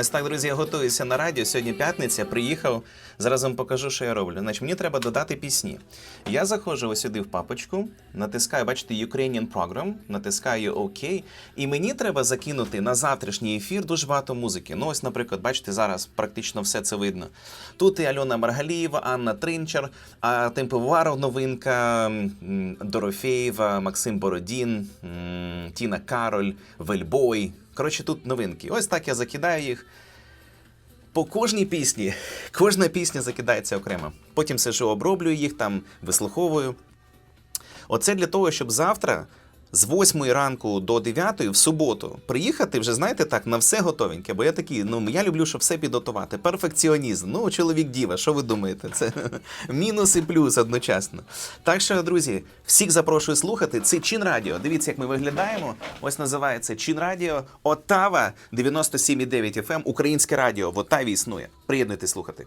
Ось так, друзі, я готуюся на радіо. Сьогодні п'ятниця, приїхав. Зараз вам покажу, що я роблю. Значить, мені треба додати пісні. Я заходжу ось сюди в папочку, натискаю, бачите, Ukrainian Program, натискаю ОК, і мені треба закинути на завтрашній ефір дуже багато музики. Ну, ось, наприклад, бачите, зараз практично все це видно. Тут і Альона Маргалієва, Анна Тринчер, а Темпиваров новинка, Дорофєєва, Максим Бородін, Тіна Кароль, Вельбой. Коротше, тут новинки. Ось так я закидаю їх. По кожній пісні, кожна пісня закидається окремо. Потім сижу, оброблюю їх, там вислуховую. Оце для того, щоб завтра з 8 ранку до 9 в суботу приїхати вже, знаєте, так, на все готовеньке. Бо я такий, ну я люблю, щоб все підготувати. Перфекціонізм. Ну, чоловік діва, що ви думаєте? Це мінус і плюс одночасно. Так що, друзі, всіх запрошую слухати. Це Чин Радіо. Дивіться, як ми виглядаємо. Ось називається Чин Радіо. Оттава 97,9 FM. Українське радіо в Оттаві існує. Приєднуйтесь слухати.